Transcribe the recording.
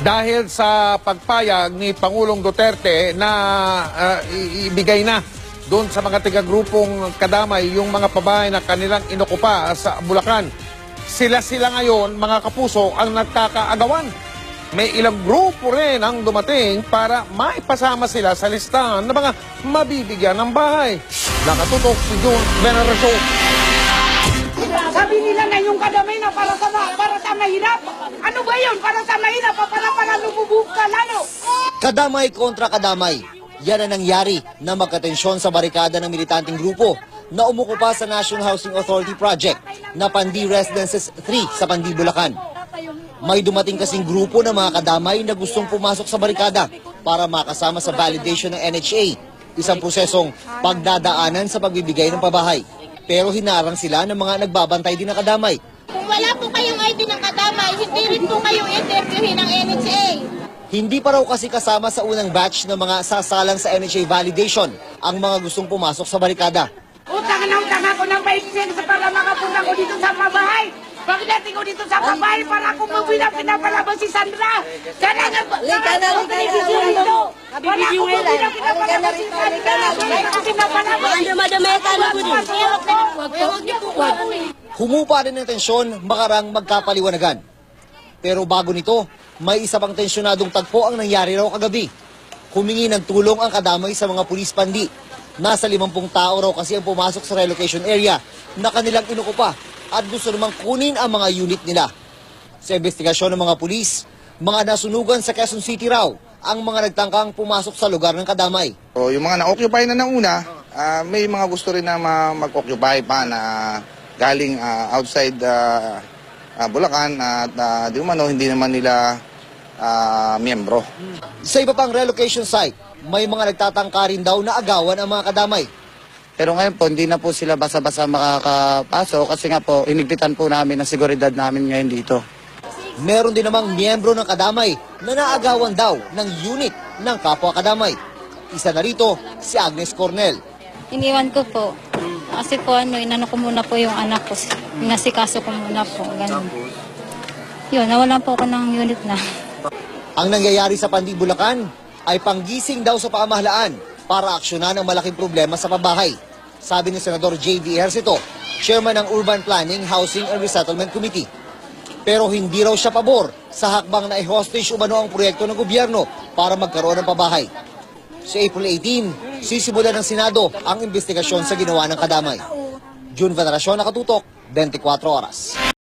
dahil sa pagpayag ni Pangulong Duterte na i- ibigay na doon sa mga tiga-grupong kadamay yung mga pabahay na kanilang inukupa sa Bulacan. Sila-sila ngayon, mga kapuso, ang nagkakaagawan. May ilang grupo rin ang dumating para maipasama sila sa listahan ng mga mabibigyan ng bahay. Nakatutok si June Veneracion. Sabi nila na yung kadamay na para sa para sa mahirap. Ano ba yun? Para sa mahirap o para para lumubog ka lalo? Kadamay kontra kadamay. Yan ang nangyari na magkatensyon sa barikada ng militanteng grupo na umukupa sa National Housing Authority Project na Pandi Residences 3 sa Pandi, Bulacan. May dumating kasing grupo ng mga kadamay na gustong pumasok sa barikada para makasama sa validation ng NHA, isang prosesong pagdadaanan sa pagbibigay ng pabahay. Pero hinarang sila ng mga nagbabantay din ng kadamay Kung wala po kayong ID ng kadamay, hindi rin po kayo interviewin ng NHA. Hindi pa raw kasi kasama sa unang batch ng mga sasalang sa NHA validation ang mga gustong pumasok sa barikada. Utang na utang ako ng 20 cents para makapunta ko dito sa pabahay. Pagdating ko dito sa pabahay para ako mabila pinapalabas si Sandra. Sana nga ba? Lika na, lika na. Wala ako mabila pinapalabas si Sandra. Wala ako pinapalabas. Madamay ka na po din. Humupa rin ng tensyon, makarang magkapaliwanagan. Pero bago nito, may isa pang tensyonadong tagpo ang nangyari raw kagabi. Humingi ng tulong ang kadamay sa mga pulis pandi. Nasa limampung tao raw kasi ang pumasok sa relocation area na kanilang inukupa at gusto namang kunin ang mga unit nila. Sa investigasyon ng mga pulis, mga nasunugan sa Quezon City raw ang mga nagtangkang pumasok sa lugar ng kadamay. So, yung mga na-occupy na ng una, ah, may mga gusto rin na ma- mag-occupy pa na galing ah, outside ah, ah, Bulacan at ah, di umano hindi naman nila ah, miyembro. Sa iba pang relocation site, may mga nagtatangka rin daw na agawan ang mga kadamay. Pero ngayon po, hindi na po sila basa-basa makakapasok kasi nga po, inigpitan po namin ang seguridad namin ngayon dito. Meron din namang miyembro ng kadamay na naagawan daw ng unit ng kapwa kadamay. Isa na rito, si Agnes Cornel. Iniwan ko po. Kasi po ano, inano ko muna po yung anak ko. Inasikaso ko muna po. Ganun. Yun, nawalan po ako ng unit na. Ang nangyayari sa Pandi, Bulacan ay panggising daw sa pamahalaan para aksyonan ang malaking problema sa pabahay. Sabi ni Senador J.V. Ejercito, chairman ng Urban Planning, Housing and Resettlement Committee. Pero hindi raw siya pabor sa hakbang na i-hostage umano ang proyekto ng gobyerno para magkaroon ng pabahay. Sa April 18, sisimulan ng Senado ang investigasyon sa ginawa ng kadamay. June Veneracion, nakatutok, 24 oras.